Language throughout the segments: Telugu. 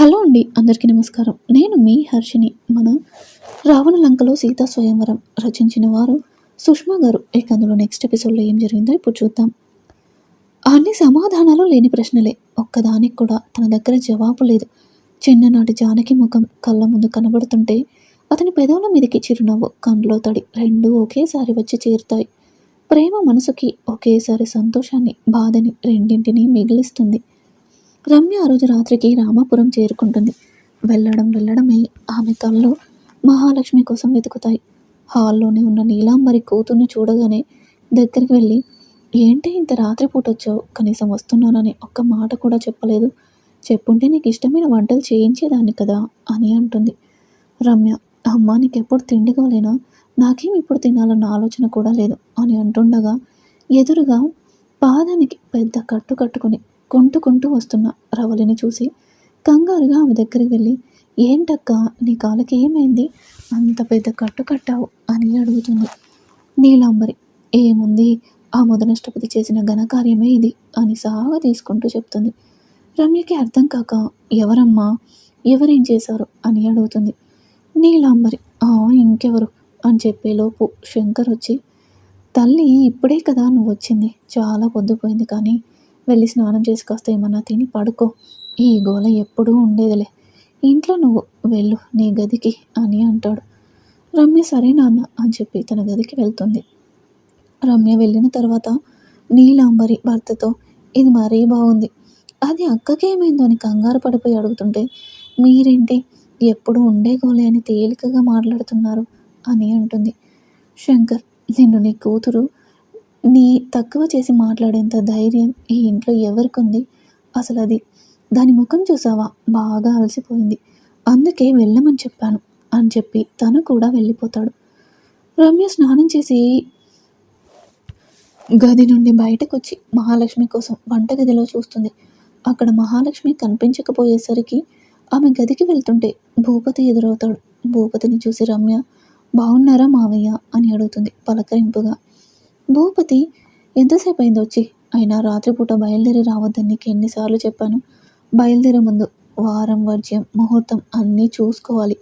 హలో అండి అందరికీ నమస్కారం. నేను మీ హర్షిని మన రావణ లంకలో సీతా స్వయంవరం రచించిన వారు సుష్మా గారు. ఇక అందులో నెక్స్ట్ ఎపిసోడ్లో ఏం జరిగిందో ఇప్పుడు చూద్దాం. అన్ని సమాధానాలు లేని ప్రశ్నలే. ఒక్కదానికి కూడా తన దగ్గర జవాబు లేదు. చిన్ననాటి జానకి ముఖం కళ్ళ ముందు కనబడుతుంటే అతని పెదవుల మీదకి చిరునవ్వు కండ్లో తడి. రెండూ ఒకేసారి వచ్చి చేరుతాయి. ప్రేమ మనసుకి ఒకేసారి సంతోషాన్ని బాధని రెండింటినీ మిగిలిస్తుంది. రమ్య ఆ రోజు రాత్రికి రామాపురం చేరుకుంటుంది. వెళ్ళడం వెళ్ళడమే ఆమె కళ్ళు మహాలక్ష్మి కోసం వెతుకుతాయి. హాల్లోనే ఉన్న నీలాంబరి కూతుర్ని చూడగానే దగ్గరికి వెళ్ళి ఏంటి ఇంత రాత్రిపూట వచ్చావు కనీసం వస్తున్నానని ఒక్క మాట కూడా చెప్పలేదు. చెప్పుంటే నీకు ఇష్టమైన వంటలు చేయించేదాన్ని కదా అని అంటుంది. రమ్య అమ్మ నీకెప్పుడు తిండి కాలేనా? నాకేం ఇప్పుడు తినాలన్న ఆలోచన కూడా లేదు అని అంటుండగా ఎదురుగా పాదానికి పెద్ద కట్టు కట్టుకుని కొంటుకుంటూ వస్తున్న రవళిని చూసి. కంగారుగా ఆమె దగ్గరికి వెళ్ళి ఏంటక్క నీ కాళ్ళకి ఏమైంది? అంత పెద్ద కట్టు కట్టావు అని అడుగుతుంది. నీలాంబరి ఏముంది? ఆ మొదనష్టపతి చేసిన ఘనకార్యమే ఇది అని సాగా తీసుకుంటూ చెప్తుంది. రమ్యకి అర్థం కాక ఎవరమ్మా? ఎవరేం చేశారు? అని అడుగుతుంది. నీలాంబరి ఆ ఇంకెవరు? అని చెప్పేలోపు శంకర్ వచ్చి తల్లి ఇప్పుడే కదా నువ్వు వచ్చింది చాలా పొద్దుపోయింది కానీ వెళ్ళి స్నానం చేసుకొస్తే ఏమన్నా తిని పడుకో. ఈ గోల ఎప్పుడూ ఉండేదిలే. ఇంట్లో నువ్వు వెళ్ళు నీ గదికి అని అంటాడు. రమ్య సరే నాన్న అని చెప్పి తన గదికి వెళ్తుంది. రమ్య వెళ్ళిన తర్వాత నీలాంబరి భర్తతో ఇది మరీ బాగుంది. అది అక్కకేమైందో అని కంగారు పడిపోయి అడుగుతుంటే మీరేంటి? ఎప్పుడు ఉండే గోలే అని తేలికగా మాట్లాడుతున్నారు అని అంటుంది. శంకర్ నిన్ను నీ కూతురు నీ తక్కువ చేసి మాట్లాడేంత ధైర్యం ఈ ఇంట్లో ఎవరికి ఉంది అసలు అది దాని ముఖం చూసావా? బాగా అలసిపోయింది. అందుకే వెళ్ళమని చెప్పాను అని చెప్పి తను కూడా వెళ్ళిపోతాడు. రమ్య స్నానం చేసి గది నుండి బయటకు వచ్చి మహాలక్ష్మి కోసం వంటగదిలో చూస్తుంది. అక్కడ మహాలక్ష్మి కనిపించకపోయేసరికి ఆమె గదికి వెళ్తుంటే భూపతి ఎదురవుతాడు. భూపతిని చూసి రమ్య బాగున్నారా మావయ్య? అని అడుగుతుంది పలకరింపుగా. భూపతి ఎంతసేపు అయింది వచ్చి? అయినా రాత్రిపూట బయలుదేరి రావద్దని నీకు ఎన్నిసార్లు చెప్పాను. బయలుదేరే ముందు వారం వర్జ్యం ముహూర్తం అన్నీ చూసుకోవాలి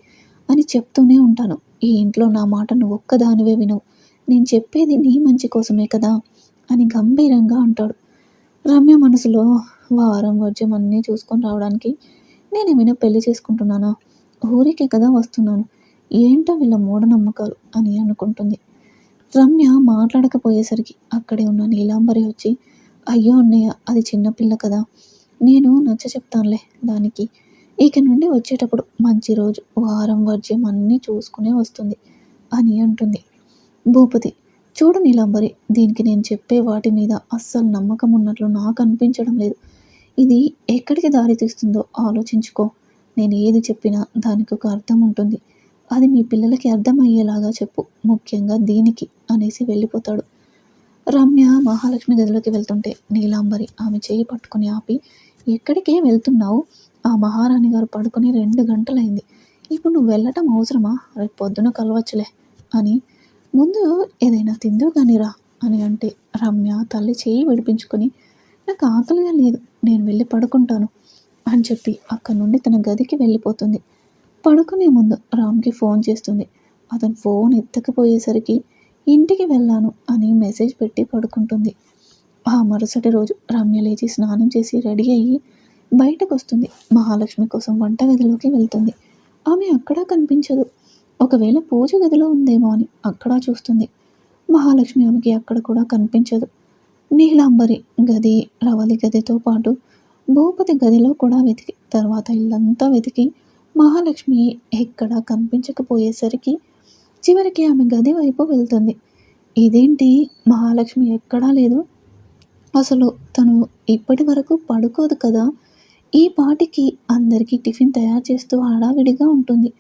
అని చెప్తూనే ఉంటాను. ఈ ఇంట్లో నా మాట నువ్వు ఒక్కదానివే వినవు. నేను చెప్పేది నీ మంచి కోసమే కదా అని గంభీరంగా అంటాడు. రమ్య మనసులో వారం వర్జ్యం అన్నీ చూసుకొని రావడానికి నేనేమైనా పెళ్ళి చేసుకుంటున్నానా? ఊరికే కదా వస్తున్నాను. ఏంటో వీళ్ళ మూఢనమ్మకాలు అని అనుకుంటుంది. రమ్య మాట్లాడకపోయేసరికి అక్కడే ఉన్న నీలాంబరి వచ్చి అయ్యో అన్నయ్య అది చిన్నపిల్ల కదా. నేను నచ్చ చెప్తానులే దానికి. ఇక నుండి వచ్చేటప్పుడు మంచి రోజు వారం వర్జ్యం అన్నీ చూసుకునే వస్తుంది అని అంటుంది. భూపతి చూడు నీలాంబరి దీనికి నేను చెప్పే వాటి మీద అస్సలు నమ్మకం ఉన్నట్లు నాకు అనిపించడం లేదు. ఇది ఎక్కడికి దారి తీస్తుందో ఆలోచించుకో. నేను ఏది చెప్పినా దానికి ఒక అర్థం ఉంటుంది. అది మీ పిల్లలకి అర్థమయ్యేలాగా చెప్పు ముఖ్యంగా దీనికి అనేసి వెళ్ళిపోతాడు. రమ్య మహాలక్ష్మి గదిలోకి వెళ్తుంటే నీలాంబరి ఆమె చేయి పట్టుకుని ఆపి ఎక్కడికే వెళ్తున్నావు ఆ మహారాణి గారు పడుకుని రెండు గంటలైంది. ఇప్పుడు నువ్వు వెళ్ళటం అవసరమా? రేపు పొద్దున కలవచ్చులే అని ముందు ఏదైనా తిందో కానీరా అని అంటే రమ్య తల్లి చేయి విడిపించుకొని నాకు ఆకలిగా లేదు నేను వెళ్ళి పడుకుంటాను అని చెప్పి అక్కడి నుండి తన గదికి వెళ్ళిపోతుంది. పడుకునే ముందు రామ్కి ఫోన్ చేస్తుంది. అతను ఫోన్ ఎత్తకపోయేసరికి ఇంటికి వెళ్ళాను అని మెసేజ్ పెట్టి పడుకుంటుంది. ఆ మరుసటి రోజు రమ్య లేచి స్నానం చేసి రెడీ అయ్యి బయటకు వస్తుంది మహాలక్ష్మి కోసం వంట గదిలోకి వెళ్తుంది. ఆమె అక్కడా కనిపించదు. ఒకవేళ పూజ గదిలో ఉందేమో అని అక్కడ చూస్తుంది. మహాలక్ష్మి ఆమెకి అక్కడ కూడా కనిపించదు. నీలాంబరి గది రవలి గదితో పాటు భూపతి గదిలో కూడా వెతికి తర్వాత ఇల్లంతా వెతికి మహాలక్ష్మి ఎక్కడా కనిపించకపోయేసరికి చివరికి ఆమె గది వైపు వెళ్తుంది. ఇదేంటి? మహాలక్ష్మి ఎక్కడా లేదు. అసలు తను ఇప్పటి వరకు పడుకోదు కదా. ఈ పాటికి అందరికీ టిఫిన్ తయారు చేస్తూ హడావిడిగా ఉంటుంది.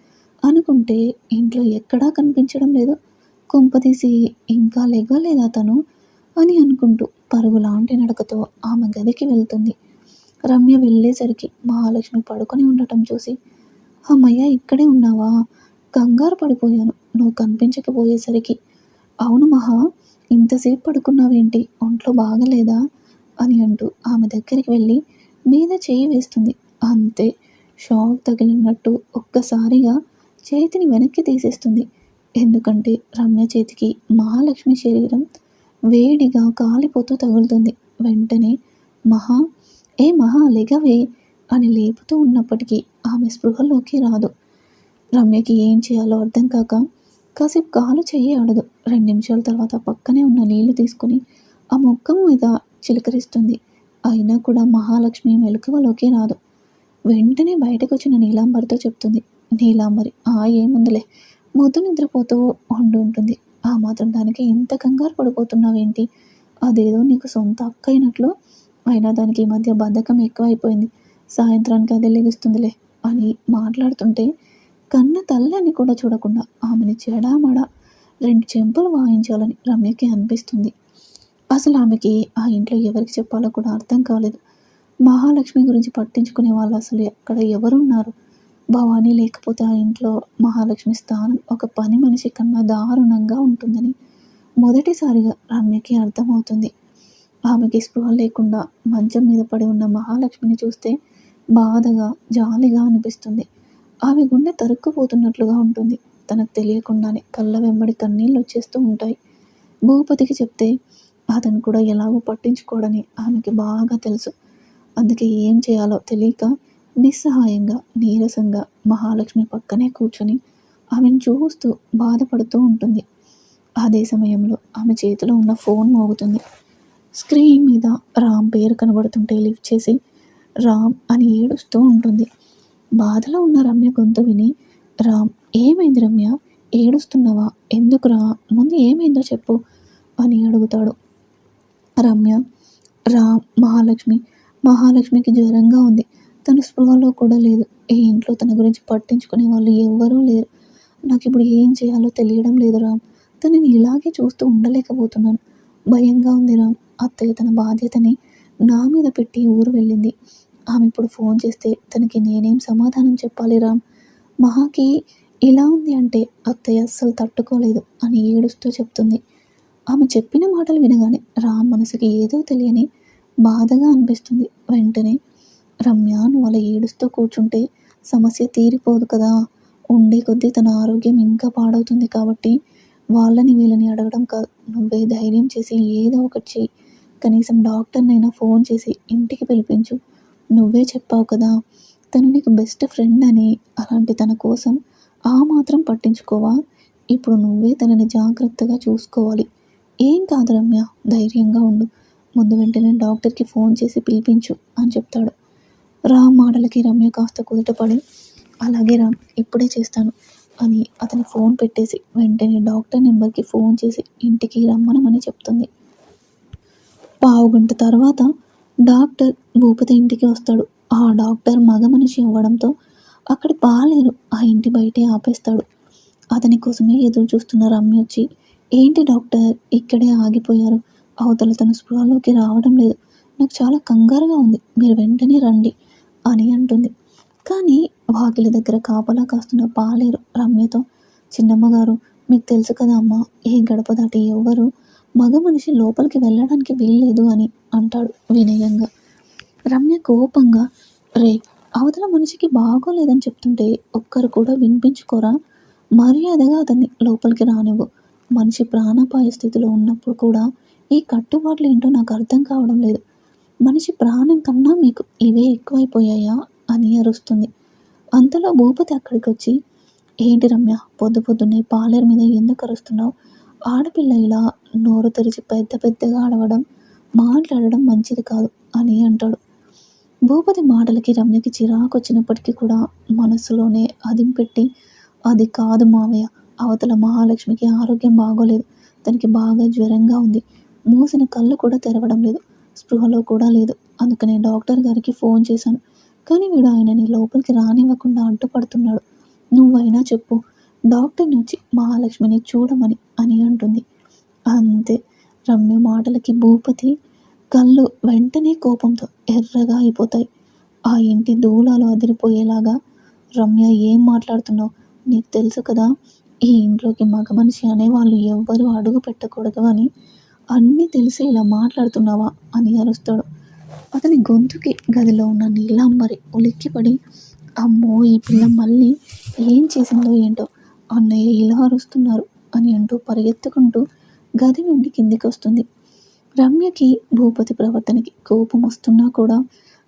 అనుకుంటే ఇంట్లో ఎక్కడా కనిపించడం లేదు. కుంపదీసి ఇంకా లెగ్గలేదా తను? అని అనుకుంటూ పరుగులాంటి నడకతో ఆమె గదికి వెళ్తుంది. రమ్య వెళ్ళేసరికి మహాలక్ష్మి పడుకొని ఉండటం చూసి అమ్మయ్య ఇక్కడే ఉన్నావా? కంగారు పడిపోయాను. నువ్వు కనిపించకపోయేసరికి. అవును మహా ఇంతసేపు పడుకున్నావేంటి? ఒంట్లో బాగలేదా? అని అంటూ ఆమె దగ్గరికి వెళ్ళి మీద చేయి వేస్తుంది. అంతే షాక్ తగిలినట్టు ఒక్కసారిగా చేతిని వెనక్కి తీసేస్తుంది. ఎందుకంటే రమ్య చేతికి మహాలక్ష్మి శరీరం వేడిగా కాలిపోతూ తగులుతుంది. వెంటనే మహా ఏ మహా లెగవే అని లేపుతూ ఉన్నప్పటికీ ఆమె స్పృహలోకి రాదు. రమ్యకి ఏం చేయాలో అర్థం కాక కాసేపు కాలు చెయ్యి ఆడదు. రెండు నిమిషాల తర్వాత పక్కనే ఉన్న నీళ్ళు తీసుకుని ఆ మొక్కం మీద చిలకరిస్తుంది. అయినా కూడా మహాలక్ష్మి మెలకువలోకి రాదు. వెంటనే బయటకు వచ్చిన నీలాంబరితో చెప్తుంది. నీలాంబరి ఆ ఏముందిలే? ముద్దు నిద్రపోతూ ఉండి ఉంటుంది. ఆ మాత్రం దానికి ఎంత కంగారు పడిపోతున్నావేంటి? అదేదో నీకు సొంత అక్క అయినట్లు? అయినా దానికి ఈ మధ్య బద్ధకం ఎక్కువైపోయింది. సాయంత్రానికి అదే లెగుస్తుందిలే అని మాట్లాడుతుంటే కన్న తల్లని కూడా చూడకుండా ఆమెని చెడామడ రెండు చెంపలు వాయించాలని రమ్యకి అనిపిస్తుంది. అసలు ఆమెకి ఆ ఇంట్లో ఎవరికి చెప్పాలో కూడా అర్థం కాలేదు. మహాలక్ష్మి గురించి పట్టించుకునే వాళ్ళు అసలు ఎక్కడ ఎవరున్నారు? భవానీ లేకపోతే ఆ ఇంట్లో మహాలక్ష్మి స్థానం ఒక పని మనిషి కన్నా దారుణంగా ఉంటుందని మొదటిసారిగా రమ్యకి అర్థమవుతుంది. ఆమెకి స్పృహ లేకుండా మంచం మీద పడి ఉన్న మహాలక్ష్మిని చూస్తే బాధగా జాలిగా అనిపిస్తుంది. ఆమె గుండె తరుక్కుపోతున్నట్లుగా ఉంటుంది. తనకు తెలియకుండానే కళ్ళ వెంబడి కన్నీళ్ళు వచ్చేస్తూ ఉంటాయి. భూపతికి చెప్తే అతను కూడా ఎలాగో పట్టించుకోడని ఆమెకి బాగా తెలుసు. అందుకే ఏం చేయాలో తెలియక నిస్సహాయంగా నీరసంగా మహాలక్ష్మి పక్కనే కూర్చొని ఆమెను చూస్తూ బాధపడుతూ ఉంటుంది. అదే సమయంలో ఆమె చేతిలో ఉన్న ఫోన్ మోగుతుంది. స్క్రీన్ మీద రామ్ పేరు కనబడుతుంటే లిఫ్ట్ చేసి రామ్ అని ఏడుస్తూ ఉంటుంది. బాధలో ఉన్న రమ్య గొంతు విని రామ్ ఏమైంది రమ్య? ఏడుస్తున్నావా? ఎందుకురా ముందు ఏమైందో చెప్పు అని అడుగుతాడు. రమ్య రామ్ మహాలక్ష్మి మహాలక్ష్మికి జ్వరంగా ఉంది. తన స్పృహలో కూడా లేదు. ఈ ఇంట్లో తన గురించి పట్టించుకునే వాళ్ళు ఎవ్వరూ లేరు. నాకు ఇప్పుడు ఏం చేయాలో తెలియడం లేదు రామ్. తనని ఇలాగే చూస్తూ ఉండలేకపోతున్నాను. భయంగా ఉంది రామ్. అత్తయ్య తన బాధ్యతని నా మీద పెట్టి ఊరు వెళ్ళింది. ఆమె ఇప్పుడు ఫోన్ చేస్తే తనకి నేనేం సమాధానం చెప్పాలి రామ్? మహాకి ఇలా ఉంది అంటే అత్తయ్య అస్సలు తట్టుకోలేదు అని ఏడుస్తూ చెప్తుంది. ఆమె చెప్పిన మాటలు వినగానే రామ్ మనసుకి ఏదో తెలియని బాధగా అనిపిస్తుంది. వెంటనే రమ్య నువ్వు అలా ఏడుస్తూ కూర్చుంటే సమస్య తీరిపోదు కదా. ఉండే కొద్దీ తన ఆరోగ్యం ఇంకా పాడవుతుంది కాబట్టి వాళ్ళని వీళ్ళని అడగడం కాదు. నువ్వే ధైర్యం చేసి ఏదో ఒకటి చెయ్యి. కనీసం డాక్టర్నైనా ఫోన్ చేసి ఇంటికి పిలిపించు. నువ్వే చెప్పావు కదా తను నీకు బెస్ట్ ఫ్రెండ్ అని అలాంటి తన కోసం ఆ మాత్రం పట్టించుకోవా? ఇప్పుడు నువ్వే తనని జాగ్రత్తగా చూసుకోవాలి. ఏం కాదు రమ్య ధైర్యంగా ఉండు. ముందు వెంటనే డాక్టర్కి ఫోన్ చేసి పిలిపించు అని చెప్తాడు. రామ్ మాటలకి రమ్య కాస్త కుదుటపడి అలాగే రామ్ ఇప్పుడే చేస్తాను అని అతని ఫోన్ పెట్టేసి వెంటనే డాక్టర్ నెంబర్కి ఫోన్ చేసి ఇంటికి రమ్మనమని చెప్తుంది. పావు గంట తర్వాత డాక్టర్ భూపతి ఇంటికి వస్తాడు. ఆ డాక్టర్ మగ మనిషి అవ్వడంతో అక్కడ పాలేరు ఆ ఇంటి బయటే ఆపేస్తాడు. అతని కోసమే ఎదురు చూస్తున్న రమ్య వచ్చి ఏంటి డాక్టర్? ఇక్కడే ఆగిపోయారు. అవతల తన స్పృహలోకి రావడం లేదు. నాకు చాలా కంగారుగా ఉంది. మీరు వెంటనే రండి అని అంటుంది. కానీ వాకిలి దగ్గర కాపలా కాస్తున్న పాలేరు రమ్యతో చిన్నమ్మగారు మీకు తెలుసు కదా అమ్మ ఏ గడప దాటి ఎవ్వరు మగ మనిషి లోపలికి వెళ్ళడానికి వీల్లేదు అని అంటాడు వినయంగా. రమ్య కోపంగా రే అవతల మనిషికి బాగోలేదని చెప్తుంటే ఒక్కరు కూడా వినిపించుకోరా? మర్యాదగా అతన్ని లోపలికి రానివ్వు. మనిషి ప్రాణాపాయ స్థితిలో ఉన్నప్పుడు కూడా ఈ కట్టుబాట్లు ఏంటో నాకు అర్థం కావడం లేదు. మనిషి ప్రాణం కన్నా మీకు ఇవే ఎక్కువైపోయాయా? అని అరుస్తుంది. అంతలో భూపతి అక్కడికి వచ్చి ఏంటి రమ్య పొద్దు పొద్దున్నే పాలేరు మీద ఎందుకు అరుస్తున్నావు? ఆడపిల్ల ఇలా నోరు తెరిచి పెద్ద పెద్దగా అడవడం మాట్లాడడం మంచిది కాదు అని అంటాడు. భూపతి మాటలకి రమ్యకి చిరాకు వచ్చినప్పటికీ కూడా మనసులోనే అదింపెట్టి అది కాదు మావయ్య అవతల మహాలక్ష్మికి ఆరోగ్యం బాగోలేదు. తనకి బాగా జ్వరంగా ఉంది. మూసిన కళ్ళు కూడా తెరవడం లేదు. స్పృహలో కూడా లేదు. అందుకనే డాక్టర్ గారికి ఫోన్ చేశాను. కానీ వీడు ఆయనని లోపలికి రానివ్వకుండా అడ్డుపడుతున్నాడు నువ్వైనా చెప్పు డాక్టర్ నుంచి మహాలక్ష్మిని చూడమని అని అంటుంది. అంతే రమ్య మాటలకి భూపతి కళ్ళు వెంటనే కోపంతో ఎర్రగా అయిపోతాయి. ఆ ఇంటి దూలాలు అదిరిపోయేలాగా రమ్య ఏం మాట్లాడుతున్నావు? నీకు తెలుసు కదా ఈ ఇంట్లోకి మగ మనిషి అనే వాళ్ళు ఎవ్వరూ అడుగు పెట్టకూడదు అని అన్నీ తెలిసి ఇలా మాట్లాడుతున్నావా అని అరుస్తాడు. అతని గొంతుకి గదిలో ఉన్న నీలాంబరి ఉలిక్కిపడి అమ్మో ఈ పిల్ల మళ్ళీ ఏం చేసిందో ఏంటో అన్నయ్య ఇలా అరుస్తున్నారు అని అంటూ పరిగెత్తుకుంటూ గది నుండి కిందికి వస్తుంది రమ్యకి భూపతి ప్రవర్తనకి కోపం వస్తున్నా కూడా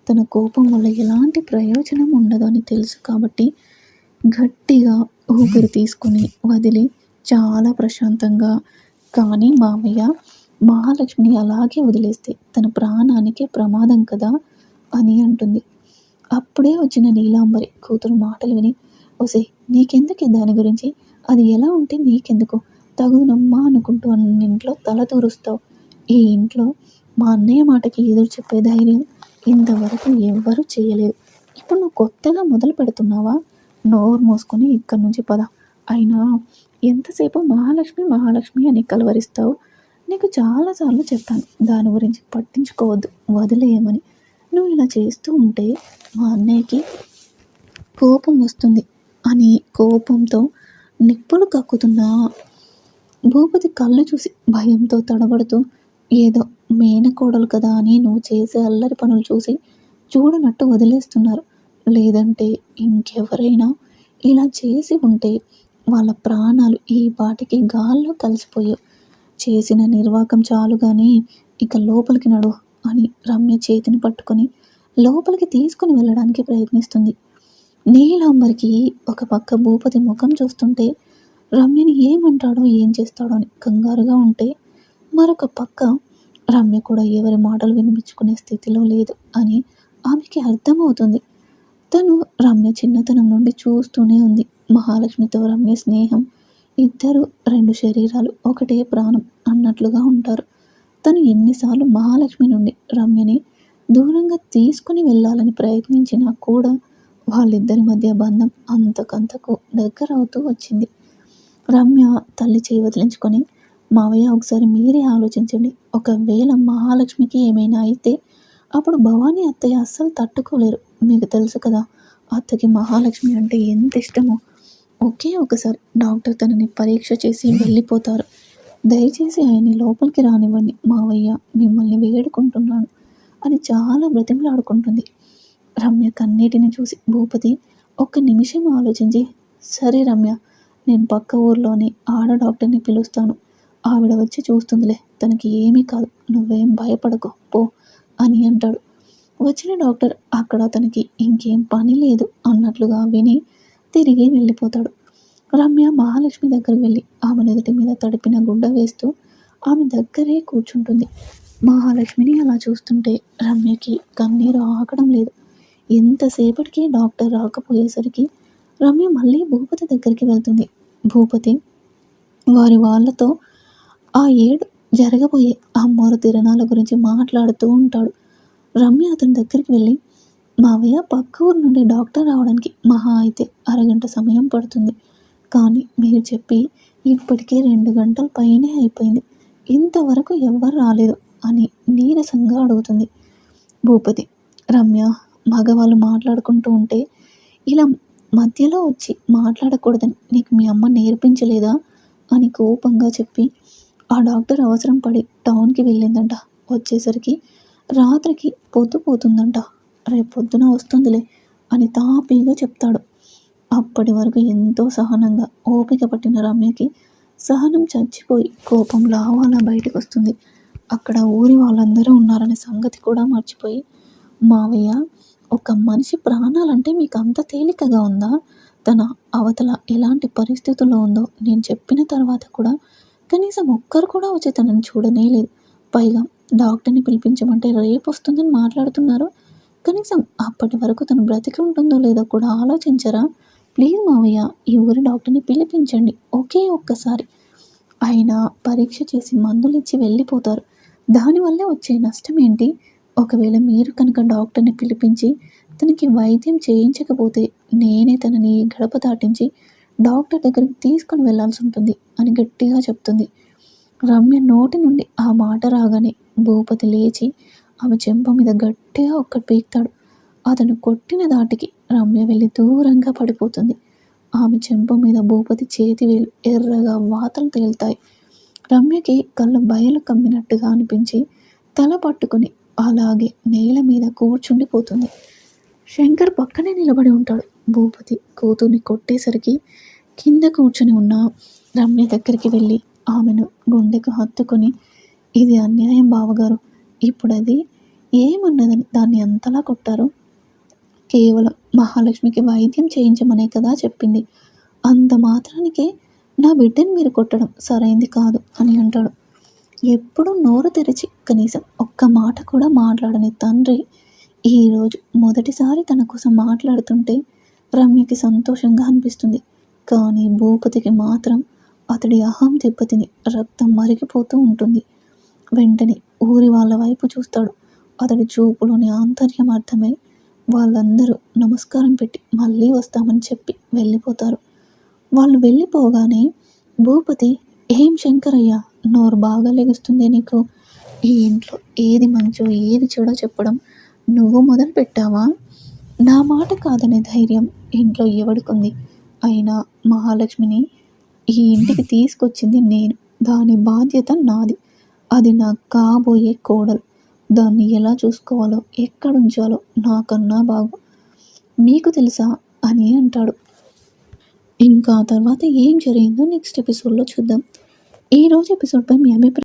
తన కోపం వల్ల ఎలాంటి ప్రయోజనం ఉండదు అని తెలుసు కాబట్టి గట్టిగా ఊపిరి తీసుకుని వదిలి చాలా ప్రశాంతంగా కానీ మామయ్య మహాలక్ష్మిని అలాగే వదిలేస్తే తన ప్రాణానికే ప్రమాదం కదా? అని అంటుంది. అప్పుడే వచ్చిన నీలాంబరి కూతురు మాటలు విని ఒసే నీకెందుకే దాని గురించి? అది ఎలా ఉంటే నీకెందుకు? తగునమ్మా అనుకుంటూ అన్న ఇంట్లో తల తూరుస్తావు. ఈ ఇంట్లో మా అన్నయ్య మాటకి ఎదురు చెప్పే ధైర్యం ఇంతవరకు ఎవ్వరూ చేయలేదు. ఇప్పుడు నువ్వు కొత్తగా మొదలు పెడుతున్నావా? నోరు మూసుకొని ఇక్కడి నుంచి పద. అయినా ఎంతసేపు మహాలక్ష్మి మహాలక్ష్మి అని కలవరిస్తావు? నీకు చాలాసార్లు చెప్పాను దాని గురించి పట్టించుకోవద్దు వదిలేయమని. నువ్వు ఇలా చేస్తూ ఉంటే మా అన్నయ్యకి కోపం వస్తుంది. అని కోపంతో నిప్పులు కక్కుతున్న భూపతి కళ్ళు చూసి భయంతో తడబడుతూ ఏదో మేనకోడలు కదా అని నువ్వు చేసే అల్లరి పనులు చూసి చూడనట్టు వదిలేస్తున్నారు. లేదంటే ఇంకెవరైనా ఇలా చేసి ఉంటే వాళ్ళ ప్రాణాలు ఈ పాటికి గాల్లో కలిసిపోయావు. చేసిన నిర్వాకం చాలు కానీ ఇక లోపలికి నడు అని రమ్య చేతిని పట్టుకొని లోపలికి తీసుకుని వెళ్ళడానికి ప్రయత్నిస్తుంది. నీలాంబరికి ఒక పక్క భూపతి ముఖం చూస్తుంటే రమ్యని ఏమంటాడో ఏం చేస్తాడో అని కంగారుగా ఉంటే మరొక పక్క రమ్య కూడా ఎవరి మాటలు వినిపించుకునే స్థితిలో లేదు అని ఆమెకి అర్థమవుతుంది. తను రమ్య చిన్నతనం నుండి చూస్తూనే ఉంది. మహాలక్ష్మితో రమ్య స్నేహం ఇద్దరు రెండు శరీరాలు ఒకటే ప్రాణం అన్నట్లుగా ఉంటారు. తను ఎన్నిసార్లు మహాలక్ష్మి నుండి రమ్యని దూరంగా తీసుకుని వెళ్ళాలని ప్రయత్నించినా కూడా వాళ్ళిద్దరి మధ్య బంధం అంతకంతకు దగ్గర అవుతూ వచ్చింది. రమ్య తల్లి చేయి వదిలించుకొని మావయ్య ఒకసారి మీరే ఆలోచించండి. ఒకవేళ మహాలక్ష్మికి ఏమైనా అయితే అప్పుడు భవానీ అత్తయ్య అస్సలు తట్టుకోలేరు. మీకు తెలుసు కదా అత్తకి మహాలక్ష్మి అంటే ఎంత ఇష్టమో. ఒకే ఒకసారి డాక్టర్ తనని పరీక్ష చేసి వెళ్ళిపోతారు. దయచేసి ఆయన్ని లోపలికి రానివ్వండి. మావయ్య మిమ్మల్ని వేడుకుంటున్నాను అని చాలా బ్రతిమలాడుకుంటుంది. రమ్య కన్నీటిని చూసి భూపతి ఒక్క నిమిషం ఆలోచించి. సరే రమ్య నేను పక్క ఊర్లోని ఆడ డాక్టర్ని పిలుస్తాను. ఆవిడ వచ్చి చూస్తుందిలే తనకి ఏమీ కాదు. నువ్వేం భయపడకు పో అని అంటాడు. వచ్చిన డాక్టర్ అక్కడ తనకి ఇంకేం పని లేదు అన్నట్లుగా విని తిరిగి వెళ్ళిపోతాడు. రమ్య మహాలక్ష్మి దగ్గరికి వెళ్ళి ఆమె నుదుటి మీద తడిపిన గుడ్డ వేస్తూ ఆమె దగ్గరే కూర్చుంటుంది. మహాలక్ష్మిని అలా చూస్తుంటే రమ్యకి కన్నీరు ఆగడం లేదు. ఎంతసేపటికి డాక్టర్ రాకపోయేసరికి రమ్య మళ్ళీ భూపతి దగ్గరికి వెళ్తుంది. భూపతి వారి వాళ్ళతో ఆ ఏడు జరగబోయే ఆ అమ్మవారు తిరణాల గురించి మాట్లాడుతూ ఉంటాడు. రమ్య అతని దగ్గరికి వెళ్ళి మావయ్య పక్క ఊరు నుండి డాక్టర్ రావడానికి మహా అయితే అరగంట సమయం పడుతుంది. కానీ మీరు చెప్పి ఇప్పటికే రెండు గంటల పైనే అయిపోయింది. ఇంతవరకు ఎవ్వరు రాలేదు అని నీరసంగా అడుగుతుంది భూపతి. రమ్య మగవాళ్ళు మాట్లాడుకుంటూ ఉంటే ఇలా మధ్యలో వచ్చి మాట్లాడకూడదని నీకు మీ అమ్మ నేర్పించలేదా అని కోపంగా చెప్పి ఆ డాక్టర్ అవసరం పడి టౌన్కి వెళ్ళిందంట. వచ్చేసరికి రాత్రికి పొద్దు పోతుందంట. రేపు పొద్దున వస్తుందిలే అని తాపీగా చెప్తాడు. అప్పటి వరకు ఎంతో సహనంగా ఓపిక పట్టిన రమ్యకి సహనం చచ్చిపోయి కోపం లావాలా బయటకు వస్తుంది. అక్కడ ఊరి వాళ్ళందరూ ఉన్నారనే సంగతి కూడా మర్చిపోయి మావయ్య ఒక మనిషి ప్రాణాలంటే మీకు అంత తేలికగా ఉందా? తన అవతల ఎలాంటి పరిస్థితుల్లో ఉందో నేను చెప్పిన తర్వాత కూడా కనీసం ఒక్కరు కూడా వచ్చి తనని చూడనే లేదు. పైగా డాక్టర్ని పిలిపించమంటే రేపు వస్తుందని మాట్లాడుతున్నారు. కనీసం అప్పటి వరకు తను బ్రతికి ఉంటుందో లేదో కూడా ఆలోచించరా? ప్లీజ్ మావయ్య ఈ ఊరి డాక్టర్ని పిలిపించండి ఒకే ఒక్కసారి. ఆయన పరీక్ష చేసి మందులు ఇచ్చి వెళ్ళిపోతారు. దానివల్లే వచ్చే నష్టం ఏంటి ఒకవేళ మీరు కనుక డాక్టర్ని పిలిపించి తనకి వైద్యం చేయించకపోతే నేనే తనని గడప దాటించి డాక్టర్ దగ్గరికి తీసుకొని వెళ్ళాల్సి ఉంటుంది అని గట్టిగా చెప్తుంది. రమ్య నోటి నుండి ఆ మాట రాగానే భూపతి లేచి ఆమె చెంప మీద గట్టిగా ఒక్కటి పీక్తాడు. అతను కొట్టిన దాటికి రమ్య వెళ్ళి దూరంగా పడిపోతుంది. ఆమె చెంప మీద భూపతి చేతి వేలు ఎర్రగా వాతలు తేలుతాయి. రమ్యకి కళ్ళు బయలు కమ్మినట్టుగా అనిపించి తల పట్టుకుని అలాగే నేల మీద కూర్చుండిపోతుంది. శంకర్ పక్కనే నిలబడి ఉంటాడు. భూపతి కూతుర్ని కొట్టేసరికి కింద కూర్చొని ఉన్న రమ్య దగ్గరికి వెళ్ళి ఆమెను గుండెకు హత్తుకొని ఇది అన్యాయం బావగారు. ఇప్పుడు అది ఏమన్నదని దాన్ని అంతలా కొట్టారు? కేవలం మహాలక్ష్మికి వైద్యం చేయించమనే కదా చెప్పింది. అంత మాత్రానికే నా బిడ్డని మీరు కొట్టడం సరైంది కాదు అని అంటాడు. ఎప్పుడు నోరు తెరిచి కనీసం ఒక్క మాట కూడా మాట్లాడని తండ్రి ఈరోజు మొదటిసారి తన కోసం మాట్లాడుతుంటే రమ్యకి సంతోషంగా అనిపిస్తుంది. కానీ భూపతికి మాత్రం అతడి అహం దెబ్బతిని రక్తం మరిగిపోతూ ఉంటుంది. వెంటనే ఊరి వాళ్ళ వైపు చూస్తాడు. అతడి చూపులోని ఆంతర్యం అర్థమై వాళ్ళందరూ నమస్కారం పెట్టి మళ్ళీ వస్తామని చెప్పి వెళ్ళిపోతారు. వాళ్ళు వెళ్ళిపోగానే భూపతి ఏం శంకరయ్య? నోరు బాగా లెగుస్తుంది నీకు. ఈ ఇంట్లో ఏది మంచో ఏది చెడో చెప్పడం నువ్వు మొదలు పెట్టావా? నా మాట కాదనే ధైర్యం ఇంట్లో ఎవడుకుంది? అయినా మహాలక్ష్మిని ఈ ఇంటికి తీసుకొచ్చింది నేను. దాని బాధ్యత నాది. అది నా కాబోయే కోడలు. దాన్ని ఎలా చూసుకోవాలో ఎక్కడుంచాలో నాకన్నా బాగు. మీకు తెలుసా? అని అంటాడు. ఇంకా తర్వాత ఏం జరిగిందో నెక్స్ట్ ఎపిసోడ్లో చూద్దాం. ఈరోజు ఎపిసోడ్పై మీ అభిప్రాయం